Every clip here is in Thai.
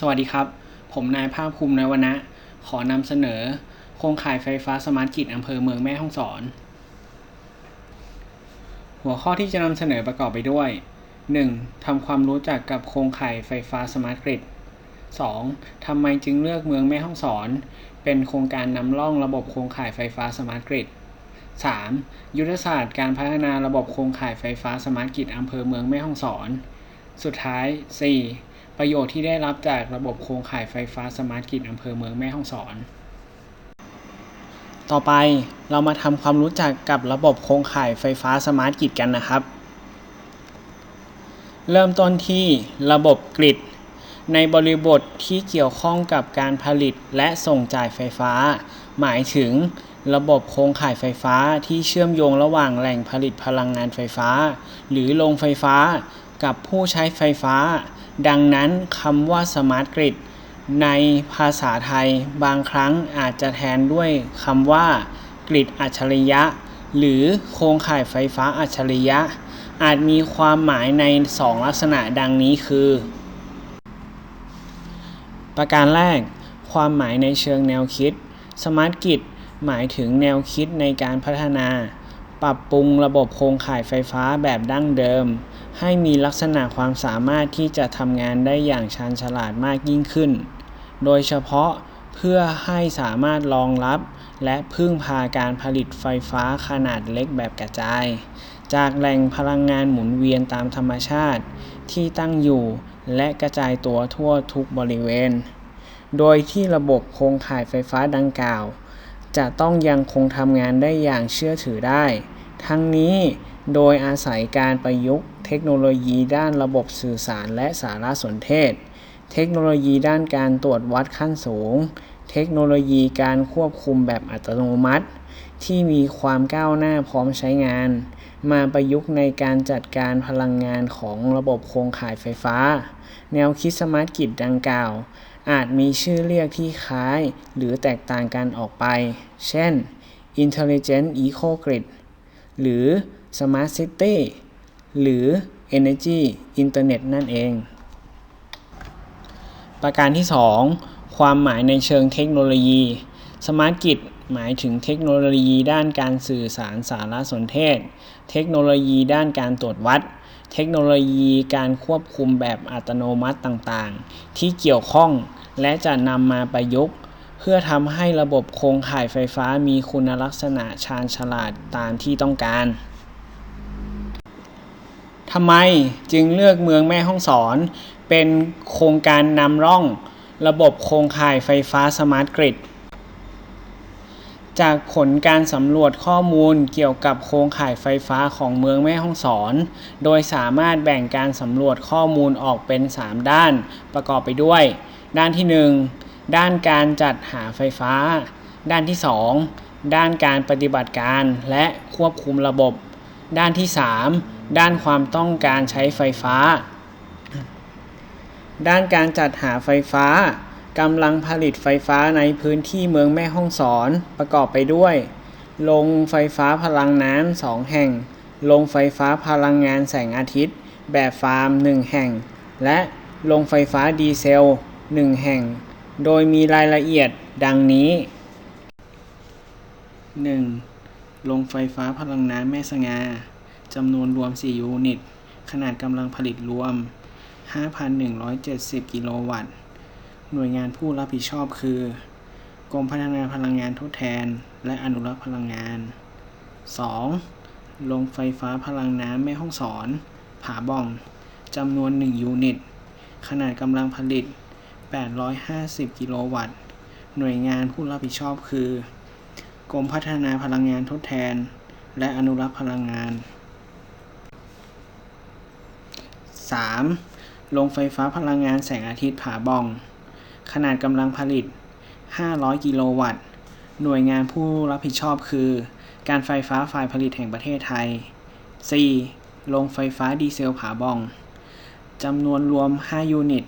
สวัสดีครับ ผมนายภาคภูมินวนะ ขอนำเสนอ โครงข่ายไฟฟ้าสมาร์ทกริดอำเภอเมืองแม่ฮ่องสอน หัวข้อที่จะนำเสนอประกอบไปด้วย 1. ทำความรู้จักกับโครงข่ายไฟฟ้าสมาร์ทกริด 2. ทำไมจึงเลือกเมืองแม่ฮ่องสอน เป็นโครงการนำร่องระบบโครงข่ายไฟฟ้าสมาร์ทกริด 3. ยุทธศาสตร์การพัฒนาระบบโครงข่ายไฟฟ้าสมาร์ทกริดอำเภอเมืองแม่ฮ่องสอน สุดท้าย 4. ประโยชน์ที่ได้รับจากระบบโครงข่ายไฟฟ้าสมาร์ทกริดอำเภอเมืองแม่ฮ่องสอน ต่อไปเรามาทำความรู้จักกับระบบโครงข่ายไฟฟ้าสมาร์ทกริดกันนะครับ เริ่มต้นที่ระบบกริดในบริบทที่เกี่ยวข้องกับการผลิตและส่งจ่ายไฟฟ้า หมายถึงระบบโครงข่ายไฟฟ้าที่เชื่อมโยงระหว่างแหล่งผลิตพลังงานไฟฟ้า หรือโรงไฟฟ้ากับผู้ใช้ไฟฟ้า ดังนั้นคำว่าสมาร์ทกริดในภาษาไทยบางครั้งอาจจะแทนด้วยคำว่ากริดอัจฉริยะ หรือโครงข่ายไฟฟ้าอัจฉริยะ อาจมีความหมายใน 2 ลักษณะดังนี้คือ ประการแรก ความหมายในเชิงแนวคิดสมาร์ทกริดหมายถึงแนวคิดในการพัฒนา ปรับปรุงระบบโครงข่ายไฟฟ้าแบบดั้งเดิม ให้มีลักษณะความสามารถที่จะทำงานได้อย่างชาญฉลาดมากยิ่งขึ้น โดยเฉพาะเพื่อให้สามารถรองรับ และพึ่งพาการผลิตไฟฟ้าขนาดเล็กแบบกระจาย จากแหล่งพลังงานหมุนเวียนตามธรรมชาติ ที่ตั้งอยู่และกระจายตัวทั่วทุกบริเวณ โดยที่ระบบโครงข่ายไฟฟ้าดังกล่าว จะต้องยังคงทำงานได้อย่างเชื่อถือได้ ทั้งนี้ โดยอาศัยการประยุกต์เทคโนโลยีด้านระบบสื่อสารและสารสนเทศ เทคโนโลยีด้านการตรวจวัดขั้นสูง เทคโนโลยีการควบคุมแบบอัตโนมัติ ที่มีความก้าวหน้าพร้อมใช้งาน มาประยุกต์ในการจัดการพลังงานของระบบโครงข่ายไฟฟ้า แนวคิดสมาร์ทกริดดังกล่าว อาจมีชื่อเรียกที่คล้าย หรือแตกต่างกันออกไป เช่น Intelligent Eco Grid หรือ Smart City หรือ Energy Internet นั่นเอง ประการที่ 2 ความหมายในเชิงเทคโนโลยีสมาร์ทกริดหมายถึงเทคโนโลยีด้านการสื่อสารสารสนเทศ เทคโนโลยีด้านการตรวจวัด เทคโนโลยีการควบคุมแบบอัตโนมัติต่างๆ ที่เกี่ยวข้องและจะนำมาประยุกต์เพื่อทำให้ระบบโครงข่ายไฟฟ้ามีคุณลักษณะชาญฉลาดตามที่ต้องการ ทำไมจึงเลือกเมืองแม่ฮ่องสอน เป็นโครงการนำร่อง ระบบโครงข่ายไฟฟ้าสมาร์ทกริดจากผลการสำรวจข้อมูลเกี่ยวกับโครงข่ายไฟฟ้าของเมืองแม่ฮ่องสอน โดยสามารถแบ่งการสำรวจข้อมูลออกเป็น 3 ด้าน ประกอบไปด้วย ด้านที่ 1 ด้านการจัดหาไฟฟ้า ด้านที่ 2 ด้านการปฏิบัติการและควบคุมระบบ ด้านที่ 3 ด้านความต้องการใช้ไฟฟ้า ด้านการจัดหาไฟฟ้ากำลังผลิตไฟฟ้าในพื้นที่เมืองแม่ฮ่องสอนประกอบไปด้วยโรงไฟฟ้าพลังน้ำสองแห่งโรงไฟฟ้าพลังงานแสงอาทิตย์ แบบฟาร์มหนึ่งแห่ง และโรงไฟฟ้าดีเซลหนึ่งแห่ง โดยมีรายละเอียดดังนี้ 1. โรงไฟฟ้าพลังน้ำแม่สงา จำนวนรวม 4 ยูนิต ขนาดกำลังผลิตรวม 5,170 กิโลวัตต์ หน่วยงานผู้รับผิดชอบคือ กรมพัฒนาพลังงานทดแทน และอนุรักษ์พลังงาน 2. โรงไฟฟ้าพลังน้ำแม่ฮ่องสอน ผาบ่อง จำนวน 1 ยูนิต ขนาดกำลังผลิต 850 กิโลวัตต์ หน่วยงานผู้รับผิดชอบคือกรมพัฒนาพลังงานทดแทน และอนุรักษ์พลังงาน 3. โรงไฟฟ้าพลังงานแสงอาทิตย์ผาบ่อง ขนาดกำลังผลิต 500 กิโลวัตต์ หน่วยงานผู้รับผิดชอบคือ การไฟฟ้าฝ่ายผลิตแห่งประเทศไทย 4. โรงไฟฟ้าดีเซลผาบ่อง จำนวนรวม 5 ยูนิต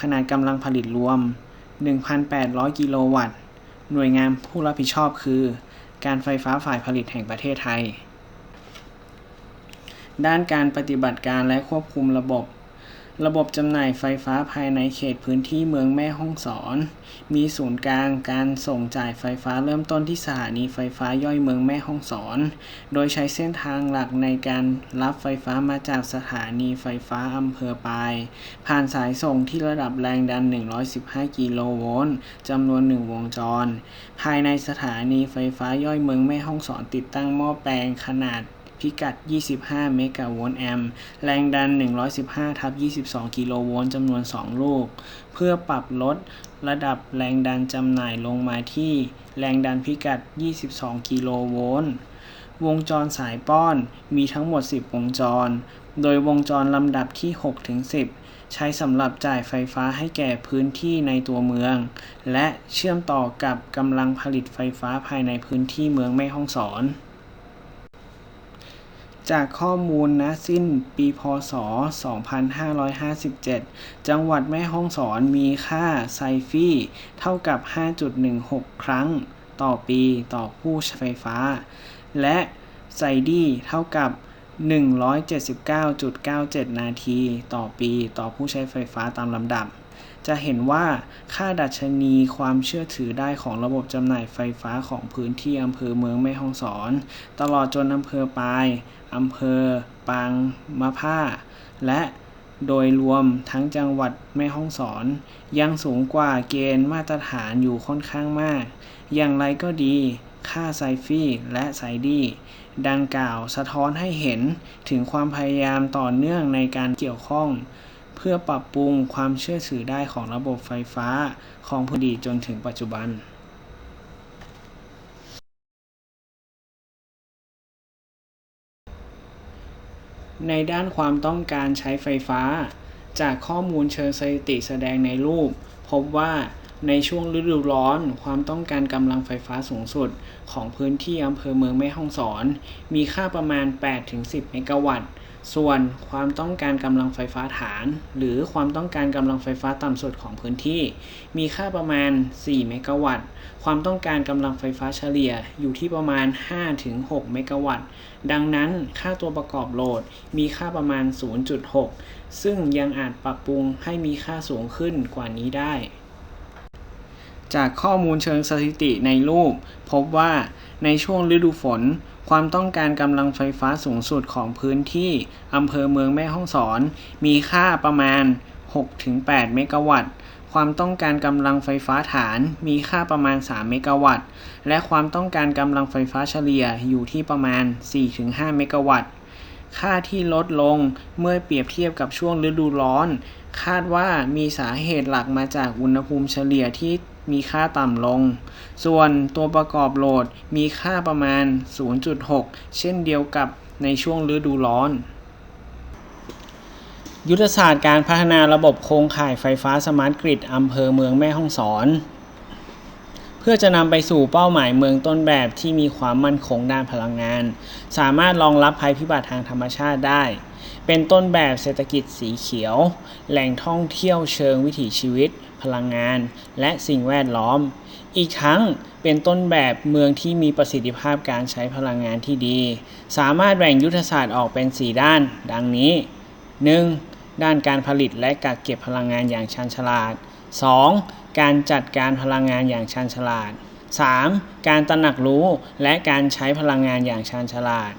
ขนาดกำลังผลิตรวม 1,800 กิโลวัตต์ หน่วยงานผู้รับผิดชอบคือ การไฟฟ้าฝ่ายผลิตแห่งประเทศไทย ด้านการปฏิบัติการและควบคุมระบบ ระบบจำหน่ายไฟฟ้าภายในเขตพื้นที่เมืองแม่ฮ่องสอน มีศูนย์กลางการส่งจ่ายไฟฟ้าเริ่มต้นที่สถานีไฟฟ้าย่อยเมืองแม่ฮ่องสอน โดยใช้เส้นทางหลักในการรับไฟฟ้ามาจากสถานีไฟฟ้าอำเภอปาย ผ่านสายส่งที่ระดับแรงดัน 115 กิโลโวลต์จำนวน 1 วงจร ภายในสถานีไฟฟ้าย่อยเมืองแม่ฮ่องสอนติดตั้งหม้อแปลงขนาด พิกัด 25 เมกะโวลต์แอมป์แรงดัน 115ทับ22 กิโลโวลต์จำนวน 2 ลูก เพื่อปรับลดระดับแรงดันจำหน่ายลงมาที่แรงดันพิกัด 22 กิโลโวลต์วงจรสายป้อนมีทั้งหมด 10 วงจร โดยวงจรลำดับที่ 6 ถึง 10 ใช้สำหรับจ่ายไฟฟ้าให้แก่พื้นที่ในตัวเมือง และเชื่อมต่อกับกำลังผลิตไฟฟ้าภายในพื้นที่เมืองแม่ฮ่องสอน จากข้อมูลณสิ้นปีพศ 2557 จังหวัดแม่ฮ่องสอนมีค่าไซฟีเท่ากับ 5.16 ครั้ง ต่อปีต่อผู้ใช้ไฟฟ้า และไซดีเท่ากับ 179.97 นาที ต่อปีต่อผู้ใช้ไฟฟ้าตามลำดับ จะเห็นว่าค่าดัชนีความเชื่อถือได้ของระบบจำหน่ายไฟฟ้าของพื้นที่อำเภอเมืองแม่ฮ่องสอน ตลอดจนอำเภอปลาย อำเภอ ปางมะผ้า และโดยรวมทั้งจังหวัดแม่ฮ่องสอน ยังสูงกว่าเกณฑ์มาตรฐานอยู่ค่อนข้างมาก อย่างไรก็ดี ค่าไซฟีและไซดีดังกล่าวสะท้อนให้เห็นถึงความพยายามต่อเนื่องในการเกี่ยวข้อง เพื่อปรับปรุงความเชื่อถือได้ของระบบไฟฟ้าของพอดีจนถึงปัจจุบัน ในด้านความต้องการใช้ไฟฟ้า จากข้อมูลเชิงสถิติแสดงในรูป พบว่าในช่วงฤดูร้อน ความต้องการกำลังไฟฟ้าสูงสุด ของพื้นที่อำเภอเมืองแม่ฮ่องสอน มีค่าประมาณ 8-10 เมกะวัตต์ ส่วนความต้องการกำลังไฟฟ้าฐาน หรือความต้องการกำลังไฟฟ้าต่ำสุดของพื้นที่ มีค่าประมาณ 4 เมกะวัตต์ ความต้องการกำลังไฟฟ้าเฉลี่ยอยู่ที่ประมาณ 5-6 เมกะวัตต์ ดังนั้นค่าตัวประกอบโหลดมีค่าประมาณ 0.6 ซึ่งยังอาจปรับปรุงให้มีค่าสูงขึ้นกว่านี้ได้ จากข้อมูลเชิงสถิติในรูป พบว่าในช่วงฤดูฝน ความต้องการกำลังไฟฟ้าสูงสุดของพื้นที่อำเภอเมืองแม่ฮ่องสอน มีค่าประมาณ 6-8 เมกะวัตต์ ความต้องการกำลังไฟฟ้าฐานมีค่าประมาณ 3 เมกะวัตต์ และความต้องการกำลังไฟฟ้าเฉลี่ยอยู่ที่ประมาณ 4-5 เมกะวัตต์ ค่าที่ลดลงเมื่อเปรียบเทียบกับช่วงฤดูร้อน คาดว่ามีสาเหตุหลักมาจากอุณหภูมิเฉลี่ยที่ มีค่าต่ำลง ส่วนตัวประกอบโหลดมีค่าประมาณ 0.6 เช่นเดียวกับในช่วงฤดูร้อน ยุทธศาสตร์การพัฒนาระบบโครงข่ายไฟฟ้าสมาร์ทกริดอำเภอเมืองแม่ฮ่องสอน เพื่อจะนำไปสู่เป้าหมายเมืองต้นแบบที่มีความมั่นคงด้านพลังงาน สามารถรองรับภัยพิบัติทางธรรมชาติได้ เป็นต้นแบบเศรษฐกิจสีเขียว แหล่งท่องเที่ยวเชิงวิถีชีวิต พลังงาน และสิ่งแวดล้อม อีกทั้งเป็นต้นแบบเมืองที่มีประสิทธิภาพการใช้พลังงานที่ดี สามารถแบ่งยุทธศาสตร์ออกเป็น 4 ด้าน ดังนี้ 1. ด้านการผลิตและกักเก็บพลังงานอย่างชันฉลาด 2. การจัดการพลังงานอย่างชันฉลาด 3. การตระหนักรู้และการใช้พลังงานอย่างชันฉลาด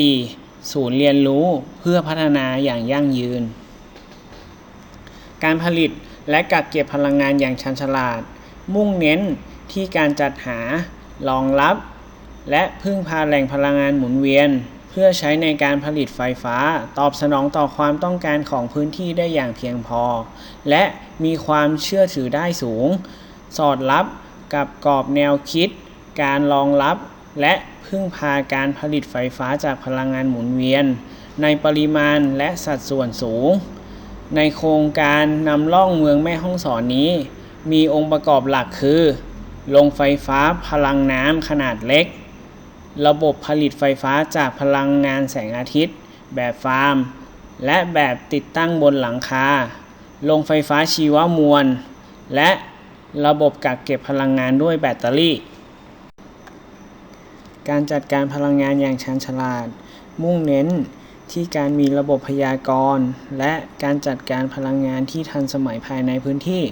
4. ศูนย์เรียนรู้เพื่อพัฒนาอย่างยั่งยืน การผลิต และกักเก็บพลังงานอย่างชันฉลาด มุ่งเน้นที่การจัดหารองรับ และพึ่งพาแหล่งพลังงานหมุนเวียน เพื่อใช้ในการผลิตไฟฟ้า ตอบสนองต่อความต้องการของพื้นที่ได้อย่างเพียงพอ และมีความเชื่อถือได้สูง สอดรับกับกรอบแนวคิด การรองรับ และพึ่งพาการผลิตไฟฟ้าจากพลังงานหมุนเวียน ในปริมาณและสัดส่วนสูง ในโครงการนำร่องเมืองแม่ฮ่องสอนนี้ มีองค์ประกอบหลักคือโรงไฟฟ้าพลังน้ำขนาดเล็ก ระบบผลิตไฟฟ้าจากพลังงานแสงอาทิตย์ แบบฟาร์ม และแบบติดตั้งบนหลังคาโรงไฟฟ้าชีวมวล และระบบกักเก็บพลังงานด้วยแบตเตอรี่ การจัดการพลังงานอย่างชันฉลาด มุ่งเน้น ที่การมีระบบพยากรณ์ และการจัดการพลังงานที่ทันสมัยภายในพื้นที่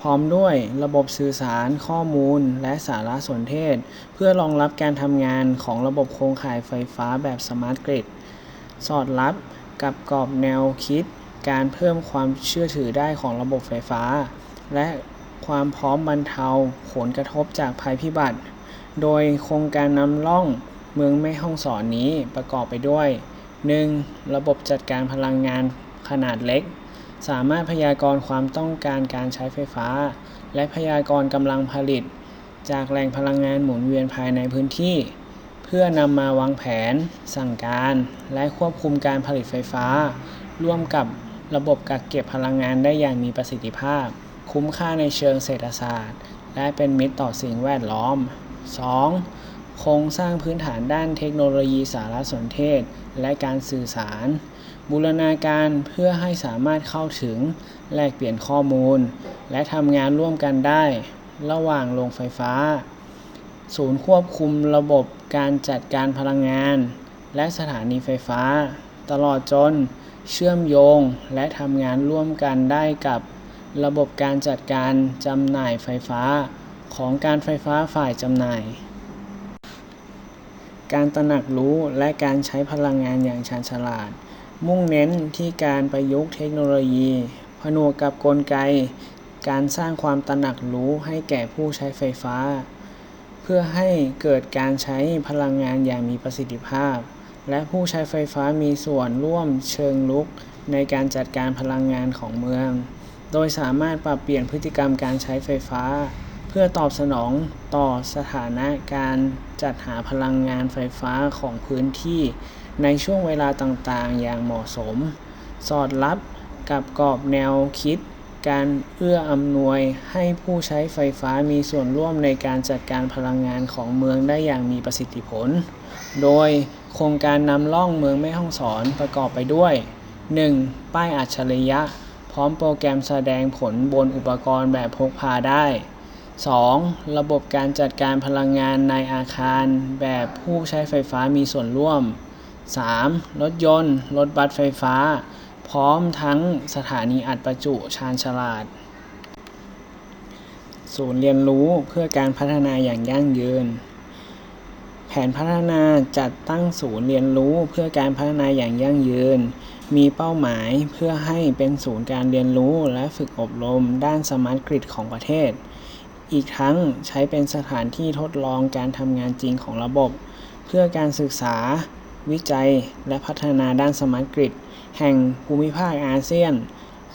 พร้อมด้วยระบบสื่อสารข้อมูล และสารสนเทศ เพื่อรองรับการทำงานของระบบโครงข่ายไฟฟ้าแบบสมาร์ทกริดสอดรับกับกรอบแนวคิด การเพิ่มความเชื่อถือได้ของระบบไฟฟ้า และความพร้อมบรรเทาผลกระทบจากภัยพิบัติ โดยโครงการนำร่องเมืองแม่ฮ่องสอนนี้ประกอบไปด้วย 1. ระบบจัดการพลังงานขนาดเล็ก สามารถพยากรณ์ความต้องการการใช้ไฟฟ้า และพยากรณ์กำลังผลิต จากแหล่งพลังงานหมุนเวียนภายในพื้นที่ เพื่อนำมาวางแผน สั่งการ และควบคุมการผลิตไฟฟ้า ร่วมกับระบบกักเก็บพลังงานได้อย่างมีประสิทธิภาพ คุ้มค่าในเชิงเศรษฐศาสตร์ และเป็นมิตรต่อสิ่งแวดล้อม 2. โครงสร้างพื้นฐานด้านเทคโนโลยีสารสนเทศ และการสื่อสาร บูรณาการเพื่อให้สามารถเข้าถึง แลกเปลี่ยนข้อมูล และทำงานร่วมกันได้ ระหว่างโรงไฟฟ้า ศูนย์ควบคุมระบบการจัดการพลังงาน และสถานีไฟฟ้า ตลอดจน เชื่อมโยงและทำงานร่วมกันได้กับ ระบบการจัดการจำหน่ายไฟฟ้า ของการไฟฟ้าฝ่ายจำหน่าย การตระหนักรู้และการใช้พลังงานอย่างชาญฉลาด มุ่งเน้นที่การประยุกต์เทคโนโลยี ผนวกกับกลไก การสร้างความตระหนักรู้ให้แก่ผู้ใช้ไฟฟ้า เพื่อให้เกิดการใช้พลังงานอย่างมีประสิทธิภาพ และผู้ใช้ไฟฟ้ามีส่วนร่วมเชิงลุกในการจัดการพลังงานของเมือง โดยสามารถปรับเปลี่ยนพฤติกรรมการใช้ไฟฟ้า เพื่อตอบสนองต่อสถานะการจัดหาพลังงานไฟฟ้าของพื้นที่ในช่วงเวลาต่างๆ อย่างเหมาะสม สอดรับกับกรอบแนวคิด การเอื้ออำนวยให้ผู้ใช้ไฟฟ้ามีส่วนร่วมในการจัดการพลังงานของเมืองได้อย่างมีประสิทธิผล โดยโครงการนำร่องเมืองแม่ฮ่องสอนประกอบไปด้วย 1. ป้ายอัจฉริยะ พร้อมโปรแกรมแสดงผลบนอุปกรณ์แบบพกพาได้ 2. ระบบการจัดการพลังงานในอาคาร แบบผู้ใช้ไฟฟ้ามีส่วนร่วม 3. รถยนต์ รถบัสไฟฟ้า พร้อมทั้งสถานีอัดประจุชาญฉลาด ศูนย์เรียนรู้เพื่อการพัฒนาอย่างยั่งยืน แผนพัฒนาจัดตั้งศูนย์เรียนรู้เพื่อการพัฒนาอย่างยั่งยืน มีเป้าหมายเพื่อให้เป็นศูนย์การเรียนรู้และฝึกอบรมด้านสมาร์ทกริดของประเทศ อีกทั้งใช้เป็นสถานที่ทดลองการทำงานจริงของระบบ เพื่อการศึกษา วิจัย และพัฒนาด้านสมาร์ทกริดแห่งภูมิภาคอาเซียน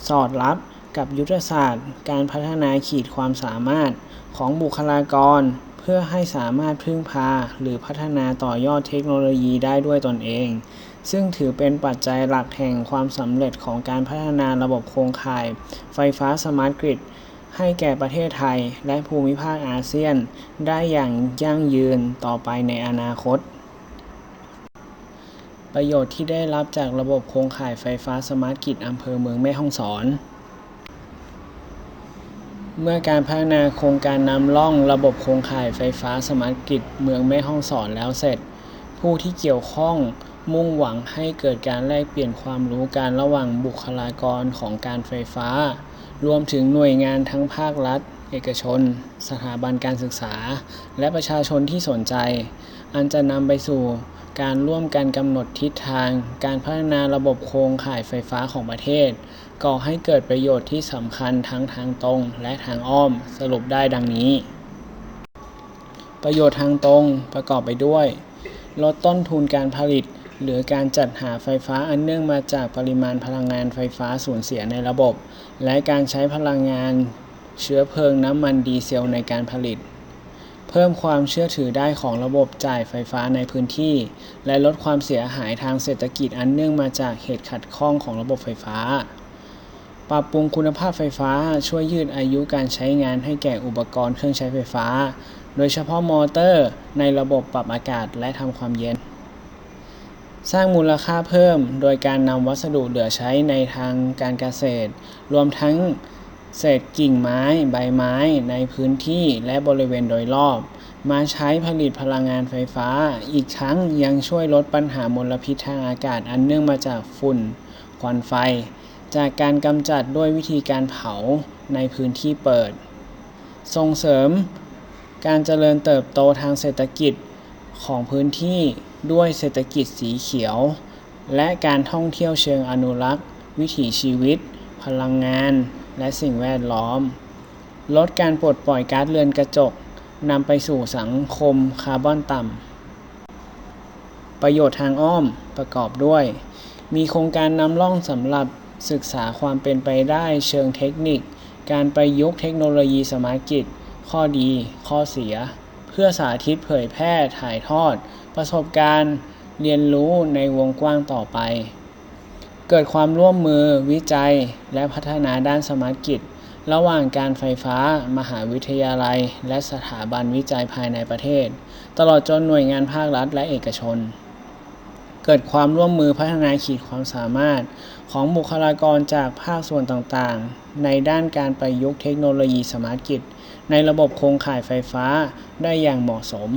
สอดรับกับยุทธศาสตร์ การพัฒนาขีดความสามารถของบุคลากร เพื่อให้สามารถพึ่งพา หรือพัฒนาต่อยอดเทคโนโลยีได้ด้วยตนเอง ซึ่งถือเป็นปัจจัยหลักแห่งความสำเร็จของการพัฒนาระบบโครงข่าย ไฟฟ้าสมาร์ทกริด ให้แก่ประเทศไทยและภูมิภาคอาเซียน ได้อย่างยั่งยืนต่อไปในอนาคต ประโยชน์ที่ได้รับจากระบบโครงข่ายไฟฟ้าสมาร์ทกริดอำเภอเมืองแม่ฮ่องสอน เมื่อการพัฒนาโครงการนำร่องระบบโครงข่ายไฟฟ้าสมาร์ทกริดเมืองแม่ฮ่องสอนแล้วเสร็จ ผู้ที่เกี่ยวข้องมุ่งหวังให้เกิดการแลกเปลี่ยนความรู้กันระหว่างบุคลากรของการไฟฟ้า รวมถึงหน่วยงานทั้งภาครัฐ เอกชน สถาบันการศึกษา และประชาชนที่สนใจ อันจะนำไปสู่การร่วมกันกำหนดทิศทาง การพัฒนาระบบโครงข่ายไฟฟ้าของประเทศ ก่อให้เกิดประโยชน์ที่สำคัญทั้งทางตรงและทางอ้อมสรุปได้ดังนี้ ประโยชน์ทางตรงประกอบไปด้วย ลดต้นทุนการผลิต หรือการจัดหาไฟฟ้าอันเนื่องมาจากปริมาณพลังงานไฟฟ้าสูญเสียในระบบ และการใช้พลังงานเชื้อเพลิงน้ำมันดีเซลในการผลิต เพิ่มความเชื่อถือได้ของระบบจ่ายไฟฟ้าในพื้นที่ และลดความเสียหายทางเศรษฐกิจอันเนื่องมาจากเหตุขัดข้องของระบบไฟฟ้า ปรับปรุงคุณภาพไฟฟ้าช่วยยืดอายุการใช้งานให้แก่อุปกรณ์เครื่องใช้ไฟฟ้า โดยเฉพาะมอเตอร์ในระบบปรับอากาศและทำความเย็น สร้างมูลค่าเพิ่ม โดยการนำวัสดุเหลือใช้ในทางการเกษตร รวมทั้งเศษกิ่งไม้ ใบไม้ในพื้นที่และบริเวณโดยรอบ มาใช้ผลิตพลังงานไฟฟ้า อีกทั้งยังช่วยลดปัญหามลพิษทางอากาศอันเนื่องมาจากฝุ่นควันไฟ จากการกำจัดด้วยวิธีการเผาในพื้นที่เปิด ส่งเสริม การเจริญเติบโตทางเศรษฐกิจของพื้นที่ ด้วยเศรษฐกิจสีเขียว และการท่องเที่ยวเชิงอนุรักษ์ วิถีชีวิต พลังงาน และสิ่งแวดล้อม ลดการปลดปล่อยก๊าซเรือนกระจกนำไปสู่สังคมคาร์บอนต่ำ ประโยชน์ทางอ้อมประกอบด้วย มีโครงการนำร่องสำหรับศึกษาความเป็นไปได้เชิงเทคนิค การประยุกต์เทคโนโลยีสมาร์ทกิจ ข้อดี ข้อเสีย พื่อสาธิตเผยแพร่ถ่ายทอด ประสบการณ์เรียนรู้ในวงกว้างต่อไป เกิดความร่วมมือวิจัยและพัฒนาด้านสมาร์ทกิจ ระหว่างการไฟฟ้า มหาวิทยาลัย และสถาบันวิจัยภายในประเทศ ตลอดจนหน่วยงานภาครัฐและเอกชน เกิดความร่วมมือพัฒนาขีดความสามารถของบุคลากรจากภาคส่วนต่างๆ ในด้านการประยุกต์เทคโนโลยีสมาร์ทกิจ ในระบบโครงข่ายไฟฟ้าได้อย่างเหมาะสม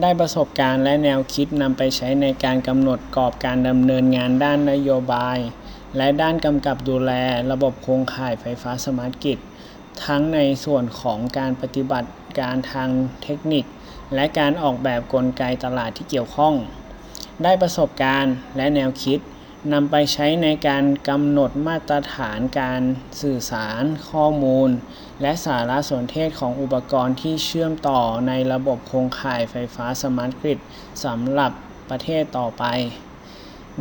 ได้ประสบการณ์และแนวคิดนำไปใช้ในการกำหนดกรอบการดำเนินงานด้านนโยบาย และด้านกำกับดูแลระบบโครงข่ายไฟฟ้าสมาร์ทกิจทั้งในส่วนของการปฏิบัติการทางเทคนิค และการออกแบบกลไกตลาดที่เกี่ยวข้อง ได้ประสบการณ์และแนวคิด นำไปใช้ในการกำหนดมาตรฐานการสื่อสาร ข้อมูล และสารสนเทศของอุปกรณ์ที่เชื่อมต่อในระบบโครงข่ายไฟฟ้าสมาร์ทกริดสำหรับประเทศต่อไป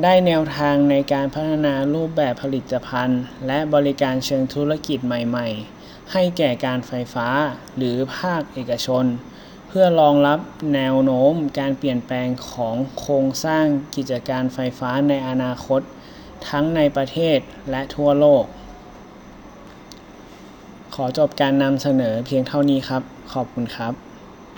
ได้แนวทางในการพัฒนารูปแบบผลิตภัณฑ์ และบริการเชิงธุรกิจใหม่ ๆ ให้แก่การไฟฟ้าหรือภาคเอกชน เพื่อรองรับแนวโน้มการเปลี่ยนแปลงของโครงสร้างกิจการไฟฟ้าในอนาคต ทั้งในประเทศและทั่วโลก ขอจบการนำเสนอเพียงเท่านี้ครับ ขอบคุณครับ